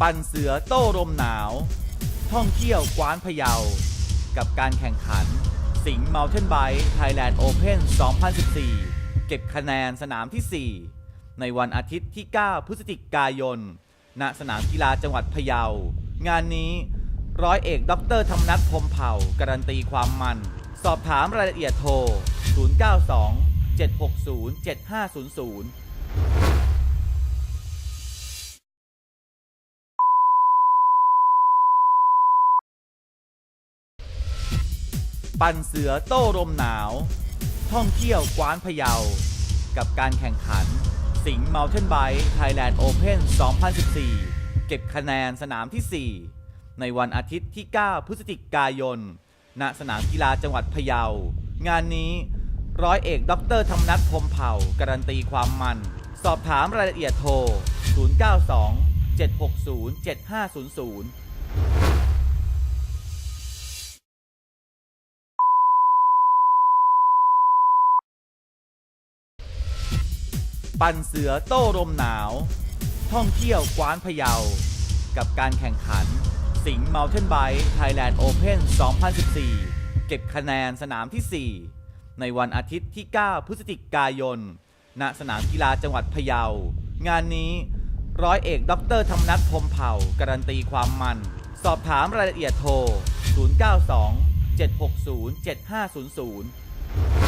ปั่นเสือโต้ลมหนาว ท่องเที่ยวกวานพะเยา กับการแข่งขัน สิงห์ Mountain Bike Thailand Open 2014 เก็บคะแนนสนามที่ 4 ในวันอาทิตย์ที่ 9 พฤศจิกายน ณ สนามกีฬาจังหวัดพะเยา งานนี้ร้อยเอกด็อกเตอร์ธรรมนัฐพรมเผ่า การันตีความมัน สอบถามรายละเอียดโทร 092 760 7500 ปั่นเสือโต้ลมหนาว ท่องเที่ยวกวานพะเยา กับการแข่งขัน สิงห์ Mountain Bike Thailand Open 2014 เก็บคะแนนสนามที่ 4 ในวันอาทิตย์ที่ 9 พฤศจิกายน ณ สนามกีฬาจังหวัดพะเยา งานนี้ร้อยเอกด็อกเตอร์ธรรมนัฐพรมเผ่า การันตีความมัน สอบถามรายละเอียดโทร 092 760 7500 ปั่นเสือโต้ลมหนาว ท่องเที่ยวกวานพะเยา กับการแข่งขัน สิงห์ Mountain Bike Thailand Open 2014 เก็บคะแนนสนามที่ 4 ในวันอาทิตย์ที่ 9 พฤศจิกายน ณ สนามกีฬาจังหวัดพะเยา งานนี้ร้อยเอกด็อกเตอร์ธรรมนัฐพรมเผ่า การันตีความมัน สอบถามรายละเอียดโทร 092 760 7500